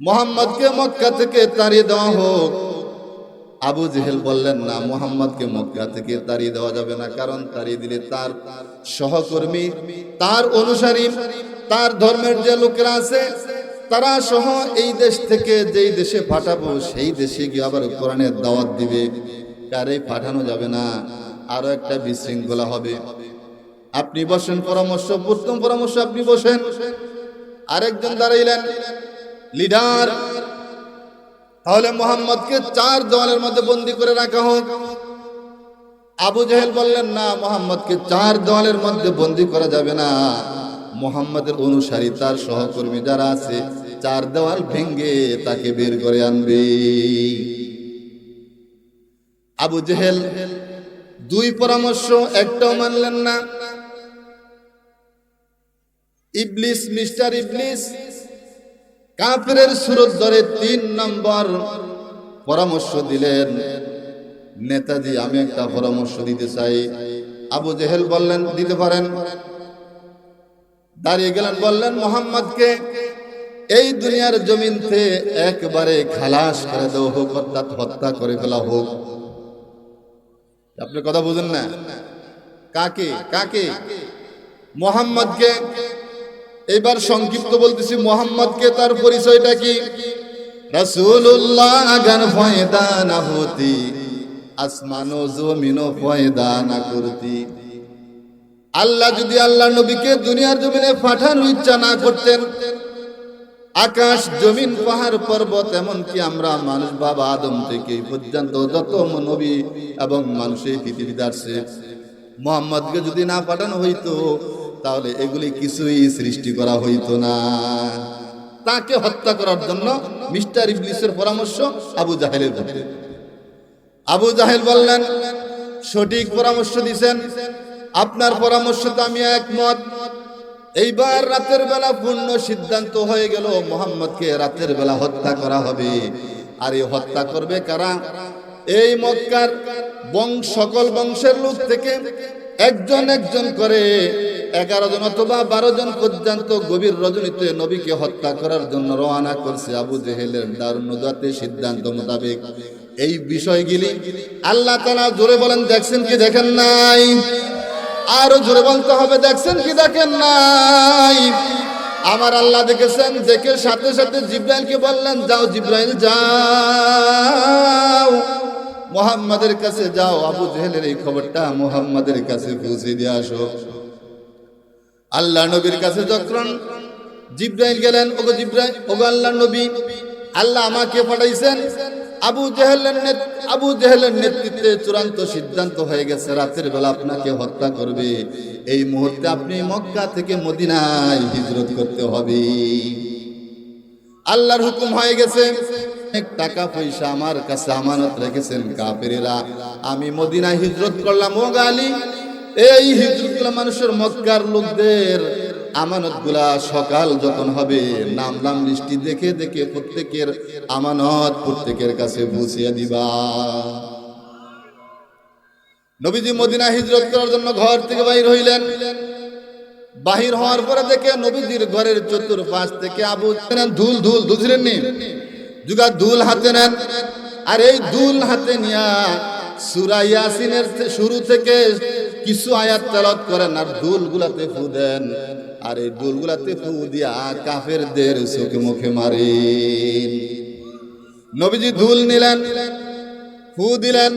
মোহাম্মদকে মক্কা থেকে তাড়িয়ে দেওয়া হোক। আবু জেহেল বললেন, না, মোহাম্মদকে মক্কা থেকে তাড়িয়ে দেওয়া যাবে না, কারণ তাড়িয়ে দিলে তার সহকর্মী, তার অনুসারী, তার ধর্মের যে লোকেরা আছে, তারা সহ এই দেশ থেকে যেই দেশে পাঠাবো, সেই দেশে গিয়ে আবার কোরআনের দাওয়াত দিবে। কারে পাঠানো যাবে না, আরও একটা বিশৃঙ্খলা হবে। আপনি বসেন, পরামর্শ, প্রথম পরামর্শ আপনি বসেন। আরেকজন দাঁড়াইলেন। লিডার। তাহলে মোহাম্মদকে চার দেওয়ালের মধ্যে বন্দি করে রাখা হোক। আবু জাহেল বললেন, না, মোহাম্মদকে চার দেওয়ালের মধ্যে বন্দি করা যাবে না। মোহাম্মদের অনুসারী, তার সহকর্মী যারা আছে, চার দেওয়াল ভেঙ্গে তাকে বের করে আনবে। আবু জেহেল দুই পরামর্শ, একটাও মানলেন না। ইবলিস, মিস্টার ইবলিস কাফেরের সুরত ধরে তিন নম্বর পরামর্শ দিলেন। নেতাজি, আমি একটা পরামর্শ দিতে চাই। আবু জেহেল বললেন, দিতে পারেন। দাঁড়িয়ে গেলেন, বললেন, মোহাম্মদকে এই দুনিয়ার জমিনতে একবারে খালাস করে দেওয়া হোক, অর্থাৎ হত্যা করে ফেলা হোক। আপনি কথা বুঝেন না? কাকে? কাকে? মোহাম্মদকে এবার সংক্ষিপ্ত বলতেছি, মোহাম্মদকে তার পরিচয়টা কি? আল্লাহ যদি আল্লাহ নবীকে দুনিয়ার জমিনে পাঠানোর ইচ্ছা না করতেন, আকাশ, জমিন, পাহাড়, পর্বত, এমনকি আমরা মানুষ, বাবা আদম থেকে পর্যন্ত যত নবী এবং মানুষ এই পৃথিবীতে আসছে, মোহাম্মদকে যদি না পাঠানো হইতো তাহলে এগুলি কিছুই সৃষ্টি করা হইতো না। তাকে হত্যা করার জন্য মিস্টার ইবলিসের পরামর্শ আবু জাহেলের আবু জাহেল বললেন, সঠিক পরামর্শ দিছেন। আপনার পরামর্শ তো আমি একমত। এইবার রাতের বেলা পূর্ণ সিদ্ধান্ত হয়ে গেল মোহাম্মদকে রাতের বেলা হত্যা করা হবে। আর এই হত্যা করবে কারা? এই মক্কার বংশ, সকল বংশের লোক থেকে একজন একজন করে এগারো জন অথবা বারো জন পর্যন্ত গভীর রজনীতে নবীকে হত্যা করার জন্য রওনা করছে আবু জেহেলের দারুণাতে সিদ্ধান্ত মোতাবেক। এই বিষয়গুলি আল্লাহ তালা জোরে বলেন, দেখছেন কি দেখেন নাই? আরও জোরে বলতে হবে, দেখছেন কি দেখেন নাই? আমার আল্লাহ দেখেছেন, দেখে সাথে সাথে জিব্রাইলকে বললেন, যাও জিব্রাইল, যাও। মোহাম্মদের কাছে যাও, আবু জেহেলের এই খবরটা মোহাম্মদের কাছে পৌঁছে দিয়ে আসো। আল্লাহ নবীর কাছে যখন জিব্রাইল গেলেন, ওগো জিব্রাইল, ওগো আল্লাহ নবী, আল্লাহ আমাকে পাঠাইছেন। আবু জেহেলের আবু জেহেলের নেতৃত্বে চূড়ান্ত সিদ্ধান্ত হয়ে গেছে, রাতের বেলা আপনাকে হত্যা করবে। এই মুহূর্তে আপনি মক্কা থেকে মদিনায় হিজরত করতে হবে। আল্লাহর হুকুম হয়ে গেছে টাকা পয়সা আমার কাছে আমানত রেখেছেন কাফেরেরা। আমি মদিনায় হিজরত করলাম ও গালি এই হিজরতগুলা মানুষের মক্কার লোকদের আমানতগুলা সকাল যখন হবে নাম নাম লিস্টি দেখে দেখে প্রত্যেকের আমানত প্রত্যেকের কাছে বুঝিয়ে দিবা। নবীজি মদিনা হিজরত করার জন্য ঘর থেকে বাইর হইলেন। বাহির হওয়ার পরে দেখে নবীজির ঘরের চতুর্পাশ থেকে আবু ধুল ধুল দুধলেন নি? যুগা ধুল হাতে নেন। আর এই দুল হাতে নিয়া সূরা ইয়াসিনের শুরু থেকে কিছু আয়াত তেলাওয়াত করেন আর দুল গুলাতে ফু দেন। আর এই দুল গুলাতে ফু দিয়া কাফেরদের চোখে মুখে মারেন। নবীজি ধুল নিলেন, ফু দিলেন,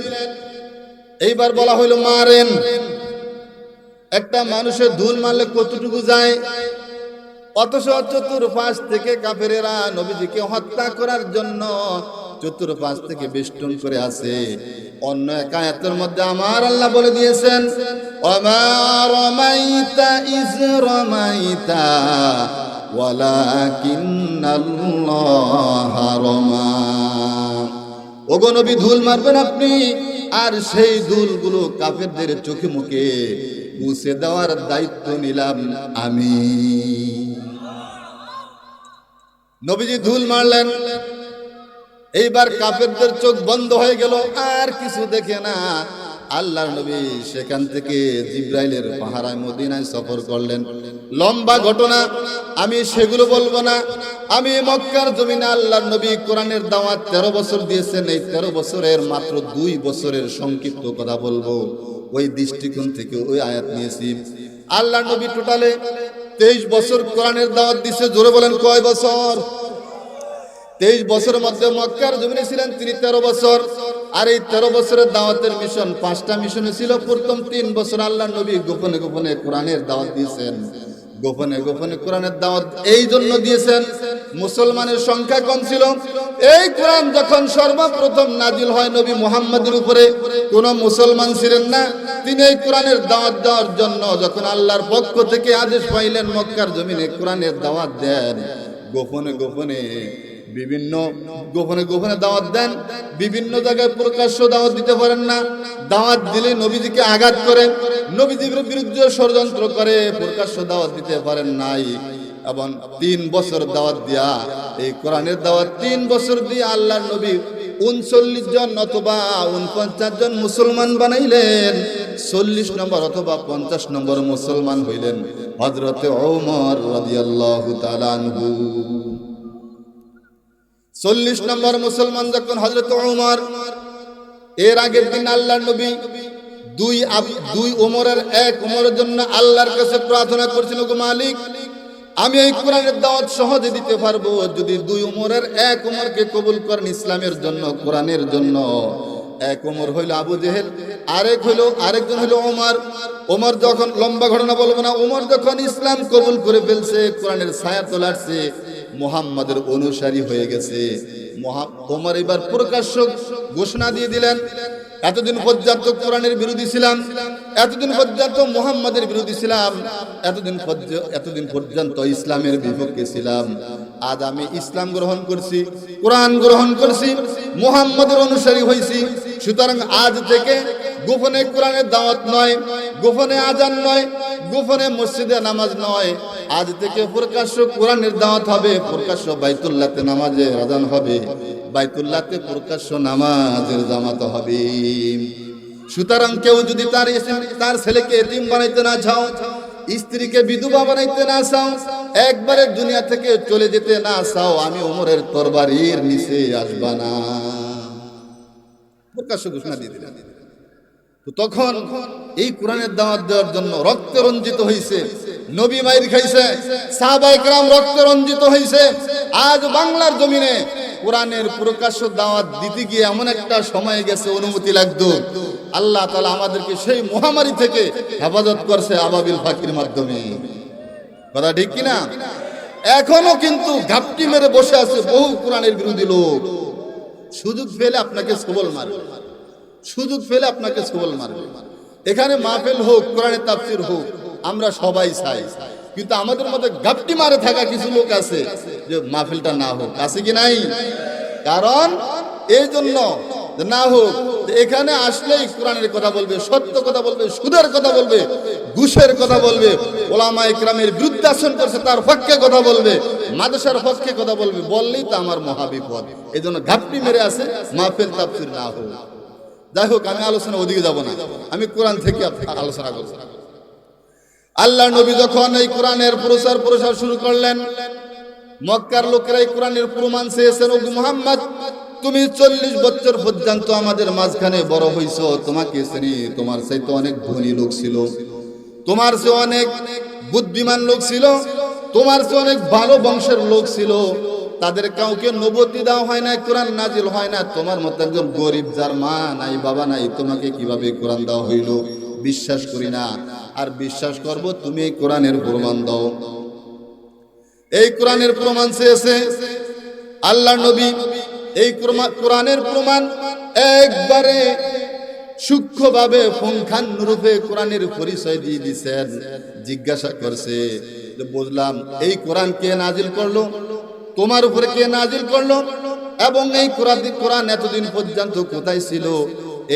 এইবার বলা হইল মারেন। একটা মানুষের ধুল মারলে কতটুকু যায়? অথচ চতুর্পাশ থেকে কাফেরেরা নবীজিকে হত্যা করার জন্য চতুর্পাশ থেকে বেষ্টন করে আছে। অন্য এক মধ্যে আমার আল্লাহ বলে দিয়েছেন ওমা রমাইতা ইজ রমাইতা রমা। ধুল মারবেন আপনি, আর সেই ধুলগুলো কাফেরদের চোখে মুখে মুছে দেওয়ার দায়িত্ব নিলাম আমি। নবীজি ধুল মারলেন এইবার কাফেরদের চোখ বন্ধ হয়ে গেল, আর কিছু দেখে না। আল্লাহর নবী সেখান থেকে জিব্রাইলের পাহারায় মদিনায় সফর করলেন। লম্বা ঘটনা, আমি সেগুলো বলব না। আমি মক্কার জমিনে আল্লাহর নবী কোরআনের দাওয়াত তেরো বছর দিয়েছেন, এই তেরো বছরের মাত্র দুই বছরের সংক্ষিপ্ত কথা বলব। ওই দৃষ্টিকোণ থেকে ওই আয়াত নিয়েছি। আল্লাহর নবী টোটালে তেইশ বছর কোরআনের দাওয়াত দিছে, জোরে বলেন কয় বছর? তেইশ বছরের মধ্যে মক্কার জমিনে ছিলেন তিনি তেরো বছর। আর এই তেরো বছরের দাওয়াতের মিশন, পাঁচটা মিশনে ছিল। প্রথম তিন বছর আল্লাহ নবী গোপনে গোপনে কোরআনের দাওয়াত দিয়েছেন। গোপনে গোপনে কোরআনের দাওয়াত এই জন্য দিয়েছেন। মুসলমানের সংখ্যা কম ছিল। এই কোরআন যখন সর্বপ্রথম নাজিল হয় নবী মুহাম্মদের উপরে, কোন মুসলমান ছিলেন না। তিনি এই কোরআনের দাওয়াত দেওয়ার জন্য যখন আল্লাহর পক্ষ থেকে আদেশ পাইলেন মক্কার জমিনে কোরআনের দাওয়াত দেন। গোপনে গোপনে বিভিন্ন গোপনে গোপনে দাওয়াত দেন, বিভিন্ন জায়গায় প্রকাশ্য দাওয়াত দিতে পারেন না। দাওয়াত দিলে নবীজিকে আঘাত করে, নবীজির বিরুদ্ধে ষড়যন্ত্র করে, প্রকাশ্য দাওয়াত দিতে পারেন নাই। এবং তিন বছর দাওয়াত দিয়া, এই কোরআনের দাওয়াত তিন বছর দিয়ে আল্লাহর নবী উনচল্লিশ জন অথবা উনপঞ্চাশ জন মুসলমান বানাইলেন, চল্লিশ নম্বর অথবা পঞ্চাশ নম্বর মুসলমান হইলেন হজরতে ওমর রাদিয়াল্লাহু তাআলা আনহু। চল্লিশ নম্বর মুসলমান যখন হজরত ওমর এর আগের দিন আল্লাহর নবী দুই দুই ওমরের এক ওমরের জন্য আল্লাহর কাছে প্রার্থনা করছিল, গো মালিক, আমি এই কোরআনের দাওয়াত সহজে দিতে পারব যদি দুই ওমরের এক ওমরকে কবুল করেন ইসলামের জন্য, কোরআনের জন্য। এক ওমর হইল আবু জেহেল, আরেক হইল, আরেকজন হইল ওমর ওমর যখন লম্বা ঘটনা বলব না ওমর যখন ইসলাম কবুল করে ফেলছে, কোরআনের ছায়া তোলারছে মোহাম্মদের অনুসারী হয়ে গেছে। ওমর এবার প্রকাশ্য ঘোষণা দিয়ে দিলেন, এতদিন পর্যন্ত কোরআনের বিরোধী ছিলাম, এতদিন পর্যন্ত মোহাম্মদের বিরোধী ছিলাম, এতদিন এতদিন পর্যন্ত ইসলামের বিপক্ষে ছিলাম। আজ আমি ইসলাম গ্রহণ করছি, কোরআন গ্রহণ করছি, মোহাম্মদের অনুসারী হয়েছি। সুতরাং আজ থেকে গোপনে কোরআনের দাওয়াত নয় গোপনে আজান নয়, গোপনে মসজিদে নামাজ নয়। আজ থেকে প্রকাশ্য কোরআনের দাওয়াত হবে, প্রকাশ্য বাইতুল্লাহতে নামাজে আজান হবে। বাইতুল্লাতে প্রকাশ্য নামাজের জামাত হবে। সুতরাং কেউ যদি তার তার ছেলেকে এতিম বানাইতে না চাও, স্ত্রীকে বিধবা বানাইতে না চাও, একবারে দুনিয়া থেকে চলে যেতে না চাও, আমি ওমরের তরবারির নিচে আসবা না। প্রকাশ্য ঘোষণা দিয়ে দিলেন তখন এই কোরআনের দাওয়াত দেওয়ার জন্য রক্ত রঞ্জিত হয়েছে নবী মাইর খাইছে সাহাবাইকরাম রক্ত রঞ্জিত হয়েছে আজ বাংলার জমিনে কোরআনের প্রকাশ্য দাওয়াত দিতে গিয়ে এমন একটা সময় গেছে, অনুমতি লাগতো। আল্লাহ তালা আমাদেরকে সেই মহামারী থেকে হেফাজত করছে আবাবিল ফাকির মাধ্যমে। কথা ঠিক কিনা? এখনও কিন্তু ঘাপটি মেরে বসে আছে বহু কোরআনের বিরোধী লোক। সুযোগ পেলে আপনাকে সবল মারবে। সুযোগ পেলে আপনাকে সবল মারবে। এখানে মাহফিল হোক কোরআনের তাফসির হোক, আমরা সবাই চাই। কিন্তু আমাদের মধ্যে গাপটি মারে থাকা কিছু লোক আছে যে মাহফিলটা না হোক। আছে কি নাই? কারণ এই জন্য না হোক এখানে আসলেই কোরআনের কথা বলবে, সত্য কথা বলবে, সুদের কথা বলবে, ঘুষের কথা বলবে, ওলামা ইকরামের বৃদ্ধাসন করছে, তার পক্ষে কথা বলবে, মাদ্রাসার পক্ষে কথা বলবে, বললেই তো আমার মহাবিপদ। এই জন্য ঘাপটি মেরে আছে, মাহফিল তাফসির না হোক। যাই হোক, আমি আলোচনা ওদিকে যাব না। আমি কোরআন থেকে আলোচনা করব। আল্লাহ নবী যখন এই কোরআনের প্রচার প্রসার শুরু করলেন, মক্কার লোকেরা এই কোরআনের প্রমাণ চেয়েছেন মুহাম্মদ, তুমি চল্লিশ বছর পর্যন্ত আমাদের মাঝখানে বড় হইছ। তোমাকে শ্রেণি, তোমার চাইতে অনেক ধনী লোক ছিল। তোমার চেয়ে অনেক বুদ্ধিমান লোক ছিল। তোমার চেয়ে অনেক ভালো বংশের লোক ছিল। তাদের কাউকে নবতি দেওয়া হয় না কোরআন নাজিল হয় না তোমার মতো একজন গরিব যার মা নাই, বাবা নাই, তোমাকে কীভাবে কোরআন দেওয়া হইল? বিশ্বাস করি না। আর বিশ্বাস করব, তুমি এই কোরআনের প্রমাণ দাও। এই কোরআনের প্রমাণ চেয়েছে আল্লাহ নবী। এই কোরআনের প্রমাণ একবারে সূক্ষ্মভাবে ফংখান রূপে কোরআনের পরিচয় দিয়ে দিছেন। জিজ্ঞাসা করছে বুঝলাম, এই কোরআন কে নাজিল করল? তোমার উপরে কে নাজিল করল? এবং এই কোরআন কোরআন এতদিন পর্যন্ত কোথায় ছিল?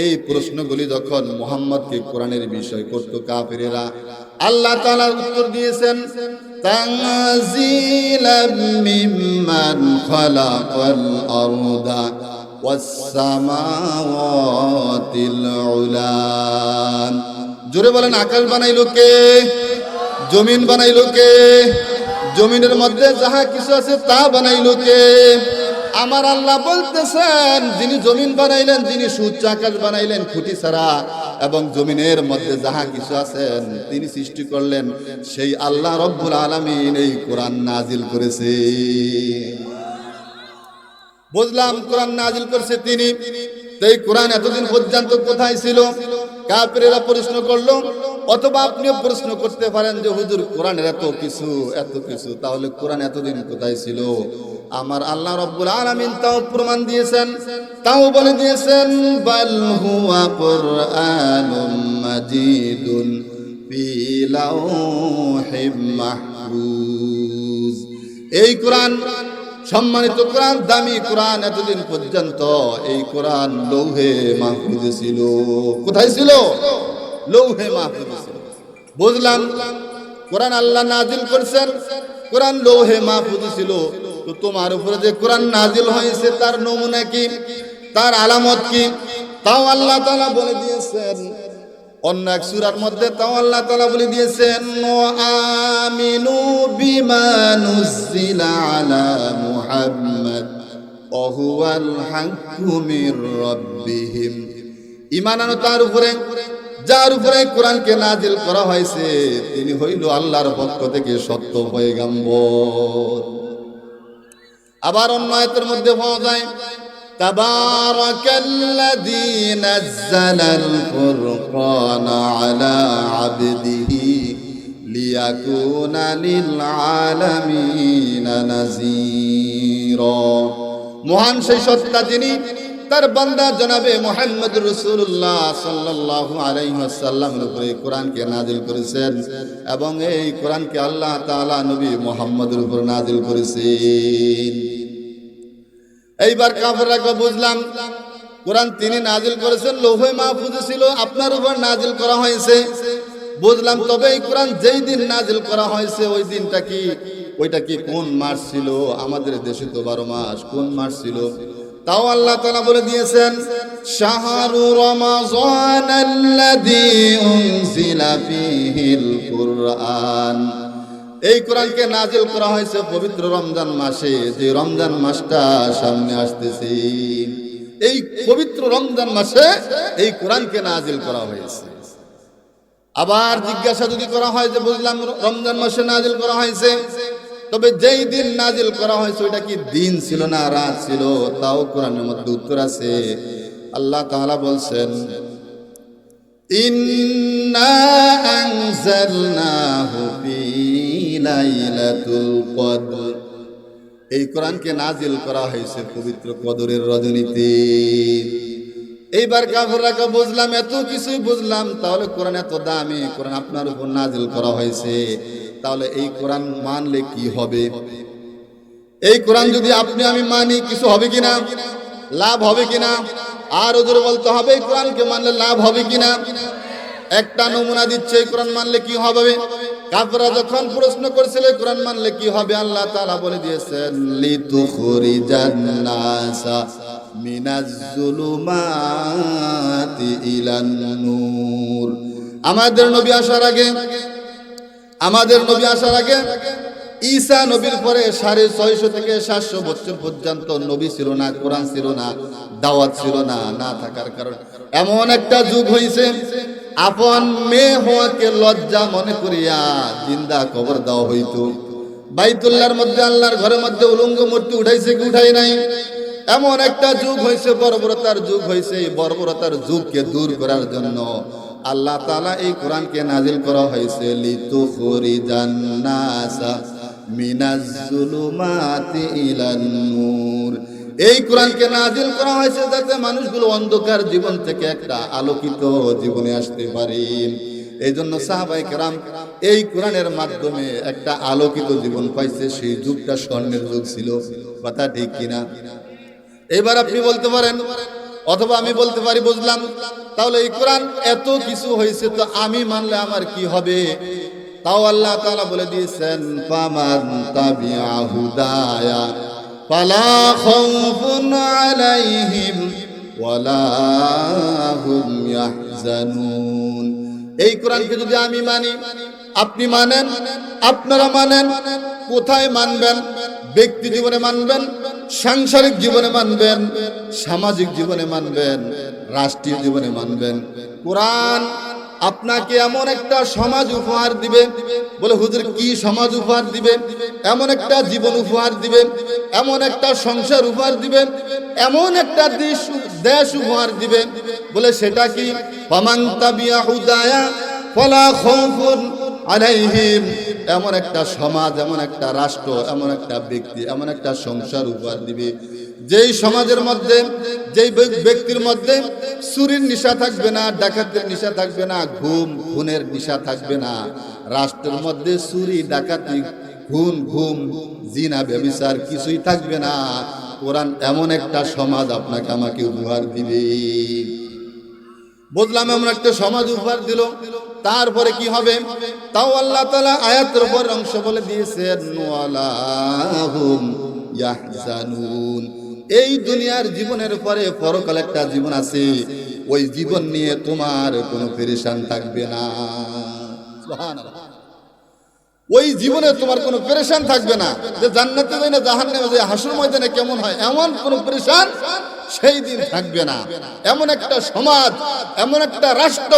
এই প্রশ্নগুলি যখন মোহাম্মদকে কোরআনের বিষয় করতো কাফেরেরা, আল্লাহ তালার উত্তর দিয়েছেন জোরে বলেন, আকাশ বানাইলো কে? জমিন বানাইলো কে? জমিনের মধ্যে যাহা কিছু আছে তা বানাইলো কে? আমার আল্লাহ বলতেছেন, যিনি জমিন বানাইলেন, যিনি সূর্য আকাশ বানাইলেন, খুঁটি ছাড়া, এবং জমিনের মধ্যে যাহা কিছু আছেন, তিনি সৃষ্টি করলেন, সেই আল্লাহ রব্বুল আলামিন এই কোরআন নাজিল করেছে। বুঝলাম কোরআন নাজিল করছে তিনি। এই কোরআন এতদিন পর্যন্ত কোথায় ছিল? কাপেরেরা প্রশ্ন করল, অথবা আপনিও প্রশ্ন করতে পারেন যে, হুজুর, কোরআনের এত কিছু এত কিছু, তাহলে কোরআন এতদিন কোথায় ছিল? আমার আল্লাহ রব্বুল আলামিন তাও প্রমাণ দিয়েছেন, তাও বলে দিয়েছেন, বাল হুয়া কুরআনুম মাজিদুন ফি লাউহিম মাহফুজ। এই কোরআন সম্মানিত কোরআন, দামি কোরআন এতদিন পর্যন্ত এই কোরআন লৌহে মাহফুজে ছিল। কোথায় ছিল? লৌহে মাহফুজে ছিল। বুঝলাম কোরআন আল্লাহ নাজিল করছেন, কোরআন লৌহে মাহফুজে ছিল। তো তোমার উপরে যে কোরআন নাজিল হয়েছে, তার নমুনা কি? তার আলামত কি? তাও আল্লাহ তাআলা বলে দিয়েছেন অন্য এক সূরার মধ্যে তাও আল্লাহ তাআলা বলে দিয়েছেন আমিনু বিমা নুজিলা আলা মুহাম্মদ ওয়া হুয়াল হাক্কু মির আনো তার উপরে, যার উপরে কোরআনকে নাজিল করা হয়েছে, তিনি হইল আল্লাহর পক্ষ থেকে সত্য পয়গাম্বর। আবার অন্য আয়াতের মধ্যে পাওয়া যায় تبارك الذي نزل الفرقان على عبده ليكون للعالمين نذيرا মহান সেই সত্তা যিনি তার বান্দা জনাবে মোহাম্মদ রসুল্লাহ সাল্লাল্লাহু আলাইহি ওয়াসাল্লামের উপরে এই কোরআনকে নাজিল করেছেন এবং এই কোরআনকে আল্লাহ তাআলা নবী মুহাম্মদের উপর নাজিল করেছেন এইবার কাফেররা বুঝলাম। কোরআন তিনি নাজিল করেছেন, লৌহে মাহফুজে ছিল, আপনার উপর নাজিল করা হয়েছে। বুঝলাম তবে এই কোরআন যেই দিন নাজিল করা হয়েছে, ওই দিনটা কি? ওইটা কি কোন মাস ছিল? আমাদের দেশে তো বারো মাস, কোন মাস ছিল? তাও আল্লাহ তাআলা বলে দিয়েছেন, শাহরু রমাযান আল্লাযী উনজিলা ফীহিল কুরআন। এই কোরআনকে নাজিল করা হয়েছে পবিত্র রমজান মাসে, যে রমজান মাসটা সামনে আসতেছে। এই পবিত্র রমজান মাসে এই কোরআনকে নাজিল করা হয়েছে। আবার জিজ্ঞাসা যদি করা হয় যে বুঝলাম, রমজান মাসে নাজিল করা হয়েছে, তবে যেই দিন নাজিল করা হয়েছে, ওইটা কি দিন ছিল না রাত ছিল? তাও কোরআনের মধ্যে উত্তর আছে। আল্লাহ তাআলা বলছেন, ইন্না আনজালনাহু ফি লাইলাতুল কদর। এই কোরআনকে নাজিল করা হয়েছে পবিত্র কদরের রজনীতে। এইবার কাফেররা বুঝলাম, এত কিছুই বুঝলাম, তাহলে কোরআন এত দামি, কোরআন আপনার উপর নাজিল করা হয়েছে, তাহলে এই কোরআন মানলে কি হবে? এই কোরআন যদি আপনি আমি মানি, কিছু হবে কিনা? লাভ হবে কিনা? আর ওদের বলতে হবে, এই কোরআনকে মানলে লাভ হবে কিনা? একটা নমুনা দিচ্ছে, এই কোরআন মানলে কি হবে? কাফেররা যখন প্রশ্ন করেছিল কোরআন মানলে কি হবে? আল্লাহ তাআলা বলে দিয়েছেন লিতুখরিজান নাসা মিনাজ জুলুমাতি ইলান নূর আমাদের নবী আসার আগে, আমাদের নবী আসার আগে, ঈসা নবীর পরে সাড়ে ছয়শো থেকে সাতশো বছর পর্যন্ত নবী ছিল না, কোরআন ছিল না, দাওয়াত ছিল না না থাকার কারণে। এমন একটা যুগ হয়েছে আপন মেয়ে হওয়াকে লজ্জা মনে করিয়া জিন্দা কবর দেওয়া হইতো। বাইতুল্লাহর মধ্যে, আল্লাহর ঘরের মধ্যে উলঙ্গ মূর্তি উঠাইছে কি উঠাই নাই? এমন একটা যুগ হয়েছে বর্বরতার যুগ হয়েছে এই বর্বরতার যুগকে দূর করার জন্য আল্লাহ তাআলা এই কোরআনকে নাজিল করা হয়েছে লিতুখরিজান নাসা মিনাজ জুলুমাতি ইলান নূর এই কোরআনকে নাজিল করা হয়েছে যাতে মানুষগুলো অন্ধকার জীবন থেকে একটা আলোকিত জীবনে আসতে পারে। এই জন্য সাহাবাই কেরাম এই কোরআনের মাধ্যমে একটা আলোকিত জীবন পাইছে, সেই যুগটা স্বর্ণের যুগ ছিল। কথা ঠিক কিনা? এবার আপনি বলতে পারেন, অথবা আমি বলতে পারি, বুঝলাম। তাহলে এই কোরআন এত কিছু হয়েছে তো আমি মানলে আমার কি হবে? তাও আল্লাহ তাআলা বলে দিয়েছেন, ফামান তাবিয়া হুদায়া। ফালা খাউফুন আলাইহিম ওয়ালা হুম ইয়াহজানুন এই কোরআনকে যদি আমি মানি, আপনি মানেন, আপনারা মানেন, কোথায় মানবেন, ব্যক্তি জীবনে মানবেন, সাংসারিক জীবনে মানবেন, সামাজিক জীবনে মানবেন, রাষ্ট্রীয় জীবনে মানবেন, কোরআন আপনাকে এমন একটা সমাজ উপহার দিবে। বলে, হুজুর, কি সমাজ উপহার দিবে? এমন একটা জীবন উপহার দিবে, এমন একটা সংসার উপহার দিবে, এমন একটা দেশ দেশ উপহার দিবে। বলে, সেটা কি? ফামান বিয়া হুদায়া, ফলা আলাইহিম। এমন একটা সমাজ, এমন একটা রাষ্ট্র, এমন একটা ব্যক্তি, এমন একটা সংসার উপহার দিবে। যেই সমাজের মধ্যে, যেই ব্যক্তির মধ্যে চুরির নিশা থাকবে না, ডাকাতের নিশা থাকবে না, ঘুম, খুনের নিশা থাকবে না, রাষ্ট্রের মধ্যে চুরি, ডাকাতি, খুন, ঘুম, জিনা, ব্যবিচার কিছুই থাকবে না। কোরআন এমন একটা সমাজ আপনাকে আমাকে উপহার দিবে। বুঝলাম এমন একটা সমাজ উপহার দিল। তারপরে কি হবে? তাও আল্লাহ তালা আয়াতের উপর অংশ বলে দিয়েছেন এই দুনিয়ার জীবনের পরে পরকাল একটা জীবন আছে। ওই জীবন নিয়ে তোমার কোনো পেরেশান থাকবে না। ওই জীবনে তোমার কোনো পেরেশান থাকবে না। যে জান্নাতে যাই না হাসুর ময়দানে কেমন হয়, এমন কোনো পেরেশান সেই দিন থাকবে না। এমন একটা সমাজ, এমন একটা রাষ্ট্র,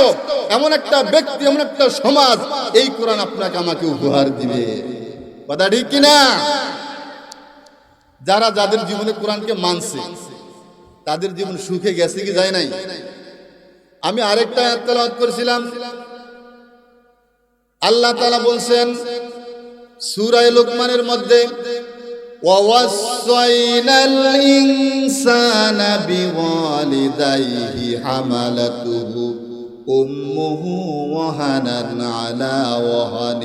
এমন একটা ব্যক্তি, এমন একটা সমাজ, এই কোরআন আপনাকে আমাকে উপহার দিবে। কথা ঠিক কিনা? যারা যাদের জীবনে কোরআনকে মানছে, তাদের জীবন সুখে গেছে কি যায় নাই? আমি আরেকটা আয়াত করেছিলাম। আল্লাহ তাআলা বলছেন সূরায়ে লোকমানের মধ্যে ووصينا الإنسان بوالديه حملته أمه وهنا على وهن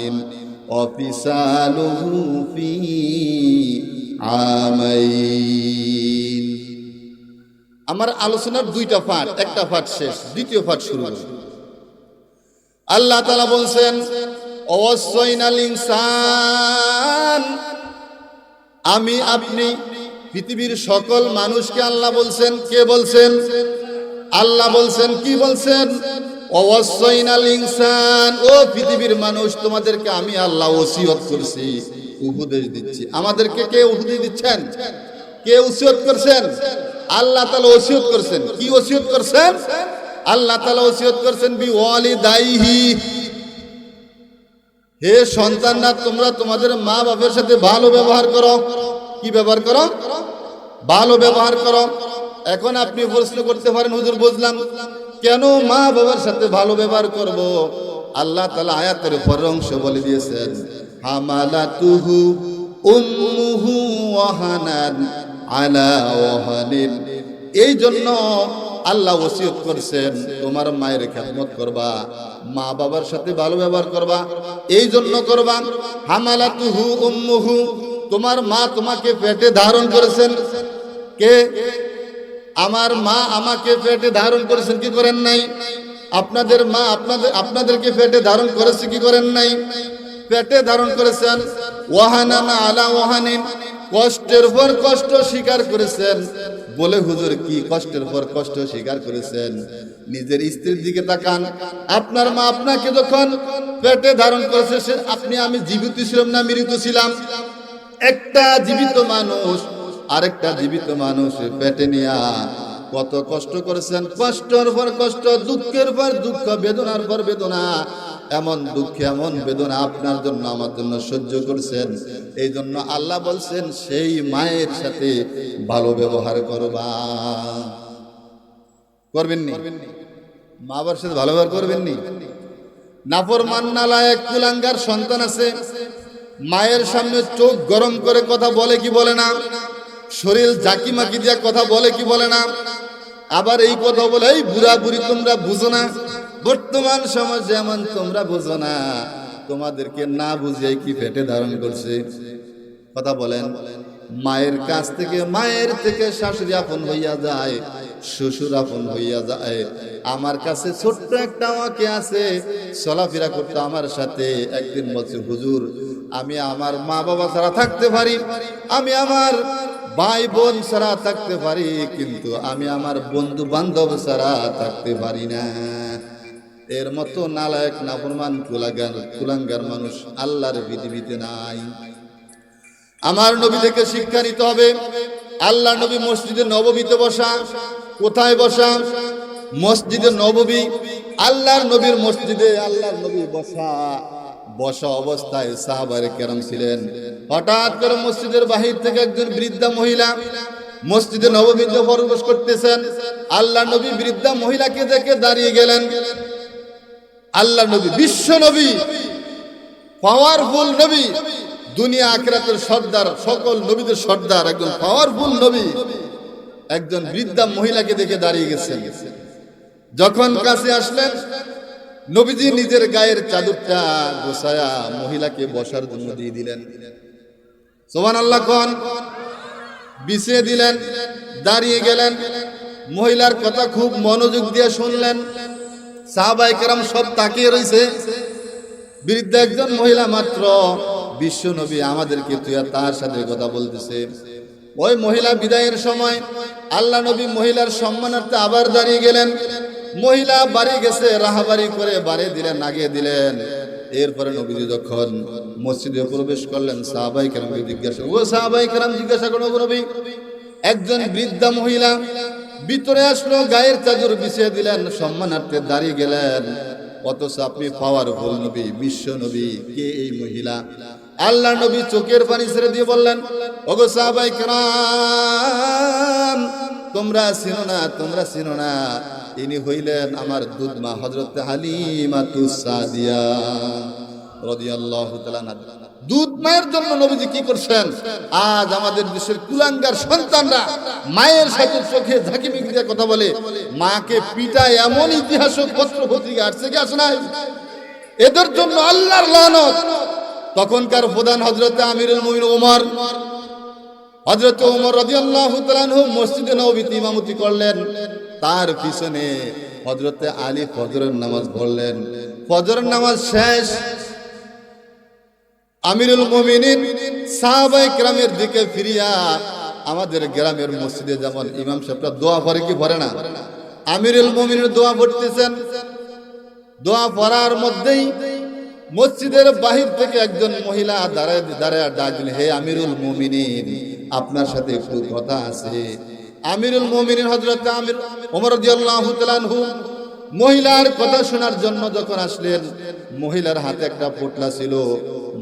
وفصاله في عامين আমার আলোচনার দুইটা পাঠ একটা পাঠ শেষ দ্বিতীয় পাঠ শুরু হলো আল্লাহ তালা বলছেন অবশ্যই নাল ইনসান আমি, আপনি, পৃথিবীর সকল মানুষকে আল্লাহ বলছেন, কে বলছেন? আল্লাহ বলছেন, কি বলছেন? অবশ্যই নাল ইনসান। ও পৃথিবীর মানুষ, তোমাদেরকে আমি আল্লাহ ওসিয়ত করছি, উপদেশ দিচ্ছি। আমাদেরকে কে উপদেশ দিচ্ছেন? কে ওসিয়ত করছেন? আল্লাহ তালা ওসিয়ত করছেন। কি ওসিয়ত করছেন? আল্লাহ তালা ওসিয়ত করছেন বি ওয়ালি দাইহি হে সন্তানরা, তোমরা তোমাদের মা বাবার সাথে ভালো ব্যবহার করো। কি ব্যবহার করো? ভালো ব্যবহার করো। এখন আপনি প্রশ্ন করতে পারেন, হুজুর, বুঝলাম। কেন মা বাবার সাথে ভালো ব্যবহার করব? আল্লাহ তালা আয়াতের পরের অংশ বলে দিয়েছেন হামালাতুহু উম্মুহু ওয়াহানান আলা ওয়াহানিন। এই জন্য আল্লাহ ওসিয়ত করছেন, তোমার মায়ের খেদমত করবা, মা বাবার সাথে ভালো ব্যবহার করবা এই জন্য করবা। হামালা তুহু উম্মুহু, তোমার মা তোমাকে পেটে ধারণ করেছেন। কে? আমার মা আমাকে পেটে ধারণ করেছেন, কি করেন নাই? আপনাদের মা আপনাদের, আপনাদেরকে পেটে ধারণ করেছে, কি করেন নাই? পেটে ধারণ করেছেন। ওয়াহানানা আলা ওয়াহানিন, কষ্টের পর কষ্ট স্বীকার করেছেন। বলে, হুজুর, কি কষ্টের পর কষ্ট স্বীকার করেছেন? নিজের স্ত্রীর দিকে তাকান। আপনার মা আপনাকে যখন পেটে ধারণ করেছে, সে, আপনি, আমি জীবিত ছিলাম না, মৃত ছিলাম। একটা জীবিত মানুষ আরেকটা জীবিত মানুষ পেটে নিয়া কত কষ্ট করেছেন, কষ্টের পর কষ্ট, দুঃখের পর দুঃখ, বেদনার পর বেদনা। এমন দুঃখ এমন বেদনা আপনার জন্য, আমার জন্য সহ্য করছেন। এই জন্য আল্লাহ বলছেন, সেই মায়ের সাথে ভালো ব্যবহার করবা। করবেন নি? মা বাবার সাথে ভালো ব্যবহার করবেন নি? নাফর মান্নালা এক কুলাঙ্গার সন্তান আছে। মায়ের সামনে চোখ গরম করে কথা বলে কি বলে না? শরীর জাকি মাকি দিয়া কথা বলে কি বলে না? আবার এই কথা বলে, এই বুড়া বুড়ি তোমরা বুঝো না। বর্তমান সমাজ যেমন তোমরা বুঝো না। তোমাদেরকে না বুঝিয়ে কি পেটে ধারণ করছে? কথা বলেন, মায়ের কাছ থেকে, মায়ের থেকে শাশুড়ি আপন হইয়া যায়। শ্বশুর আপন হইয়া যায়। আমার কাছে ছোট্ট একটা আমাকে আছে। চলাফেরা করতো আমার সাথে। একদিন বলছে, হুজুর, আমি আমার মা বাবা ছাড়া থাকতে পারি। আমি আমার ভাই বোন ছাড়া থাকতে পারি, কিন্তু আমি আমার বন্ধু বান্ধব ছাড়া থাকতে পারি না। এর মতো নালায়ক, নাফরমান কুলাগার কুলাঙ্গার মানুষ আল্লাহর পৃথিবীতে নাই। আমার নবী থেকে শিক্ষা নিতে হবে। আল্লাহ নবী মসজিদে নববীতে বসা। কোথায় বসা মসজিদে নববী, আল্লাহর নবীর মসজিদে আল্লাহর নবী বসা। বসা অবস্থায় সাহাবারে কেরাম ছিলেন। হঠাৎ করে মসজিদের বাহির থেকে একজন বৃদ্ধা মহিলা মসজিদে নববীতে প্রবেশ করতেছেন। আল্লাহ নবী বৃদ্ধা মহিলাকে দেখে দাঁড়িয়ে গেলেন। আল্লাহ নবী বিশ্ব নবী পাওয়ারফুল নবী, দুনিয়া আখরাতের সর্দার, সকল নবীদের সর্দার, একজন পাওয়ারফুল নবী। একজন বৃদ্ধা মহিলাকে দেখে দাঁড়িয়ে গেছেন। যখন কাছে আসলেন, নবীজি নিজের গায়ের চাদরটা গোসায়া মহিলাকে বসার জন্য দিয়ে দিলেন। সোমান আল্লাহ কন, বিছিয়ে দিলেন, দাঁড়িয়ে গেলেন। মহিলার কথা খুব মনোযোগ দিয়ে শুনলেন। সাহাবাই কেরাম সব তাকিয়ে রয়েছে বৃদ্ধা একজন মহিলা মাত্র, বিশ্ব নবী, আমাদেরকে তুই তার সাথে কথা বলতেছে। ওই মহিলা বিদায়ের সময় আল্লাহ নবী মহিলার সম্মানার্থে আবার দাঁড়িয়ে গেলেন। মহিলা বাড়ি গেছে, রাহাবাড়ি করে বাড়ি দিলেন আগে দিলেন। এরপরে নবীজি যখন মসজিদে প্রবেশ করলেন, সাহাবাই কেরামকে জিজ্ঞাসা ও সাহাবাই কেরাম, জিজ্ঞাসা করো নবী। একজন বৃদ্ধা মহিলা ভিতরে আসলো, গায়ের চাদর বিছিয়ে দিলেন, সম্মানার্থে দাঁড়িয়ে গেলেন। অথচ আপনি পাওয়ার ভুল নবী, বিশ্ব নবী, কে এই মহিলা? আল্লাহ নবী চোখের পানি ছেড়ে দিয়ে বললেন, ওগো সাহাবাই কেরাম, তোমরা চিনো না, তোমরা চিনো না। ইনি হইলেন আমার দুধমা হজরত হালিমা তুসাদিয়া রাদিয়াল্লাহু। দুধ মায়ের জন্য কি আজ আমাদের কুলাঙ্গার সন্তানরা মায়ের সাথে চোখে ঝাঁকি কথা বলে, মাকে পিটায় এমন এদের জন্য আল্লাহর লানত। তখনকার প্রধান হজরত আমিরুল মুমিন ওমর হজরত ওমর তাআলা আনহু মসজিদে নববীতে ইমামতি করলেন। তার পিছনে হজরতে আলী ফজরের নামাজ পড়লেন। ফজরের নামাজ শেষ। আমিরুল মুমিনিন সাহাবাই গ্রামের দিকে ফিরিয়া আমাদের গ্রামের মসজিদে যেমন ইমাম সাহেবরা দোয়া পড়ে কি পড়ে না? আমিরুল মুমিনের দোয়া পড়তেছেন। দোয়া পড়ার মধ্যেই মসজিদের বাহির থেকে একজন মহিলা দাঁড়ায় দাঁড়ায় ডাক দিলেন, হে আমিরুল মুমিনিন আপনার সাথে একটু কথা আছে। আমিরুল মুমিনিন হযরত আমির ওমর রাদিয়াল্লাহু তাআলা আনহু মহিলার কথা শোনার জন্য যখন আসলেন মহিলার হাতে একটা পোটলা ছিল।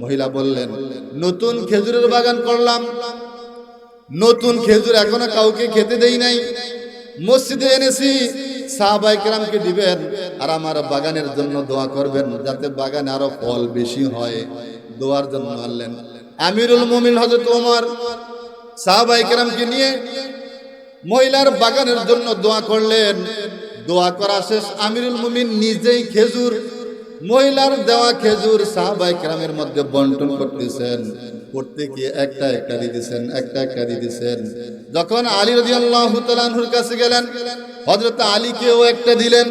মহিলা বললেন নতুন খেজুরের বাগান করলাম। নতুন খেজুর এখনও কাউকে খেতে দেই নাই। মসজিদে এনেছি। সাহাবাই কেরামকে দিবেন আর আমার বাগানের জন্য দোয়া করবেন যাতে বাগানে আরও ফল বেশি হয়। দোয়ার জন্য আনলেন। আমিরুল মুমিন হযরত ওমর সাহাবাই কেরামকে নিয়ে মহিলার বাগানের জন্য দোয়া করলেন। দোয়া করা শেষ। আমিরুল মুমিন নিজেই খেজুর, মহিলার দেওয়া খেজুর সাহাবাই কেরামের মধ্যে বন্টন করতেছেন। প্রত্যেকে একটা একটা দিতেছেন, একটা একটা দিতেছেন। যখন আলী রাদিয়াল্লাহু তাআলার কাছে গেলেন, হযরত আলীকেও একটা দিলেন।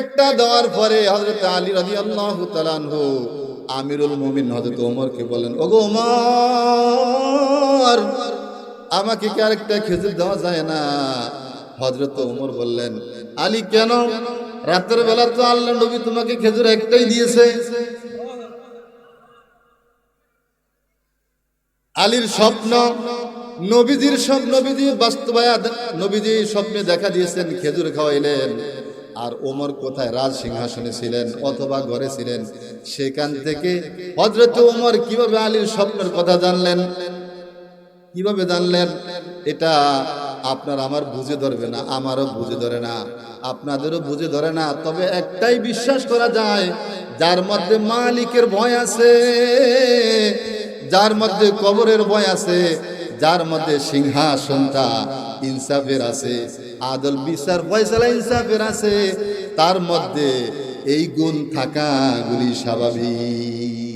একটা দেওয়ার পরে হযরত আলী তাআলা আনহু আমিরুল মুমিন হযরত ওমরকে বলেন ওগো ওমর, আমাকে কি আরেকটা খেজুর দেওয়া যায় না? হযরত ওমর বললেন, আলী কেন? রাতের বেলা তো আল্লাহ নবী তোমাকে খেজুর একটাই দিয়েছে। আলীর স্বপ্ন, নবীজির সব নবীজি বাস্তবায়াত নবীজি স্বপ্নে দেখা দিয়েছেন, খেজুর খাওয়াইলেন। আর ওমর কোথায়? রাজ সিংহাসনে ছিলেন অথবা ঘরে ছিলেন। সেখান থেকে হজরত ওমর কীভাবে আলীর স্বপ্নের কথা জানলেন? কীভাবে জানলেন? এটা আপনার আমার বুঝে ধরবে না, আমারও বুঝে ধরে না, আপনাদেরও বুঝে ধরে না। তবে একটাই বিশ্বাস করা যায়, যার মধ্যে মালিকের ভয় আছে। যার মধ্যে কবরের ভয় আছে, যার মধ্যে সিংহাসনটা ইনসাফের আছে, আদল বিচার ফয়সালা ইনসাফের আছে, তার মধ্যে এই গুণ থাকাগুলি স্বাভাবিক।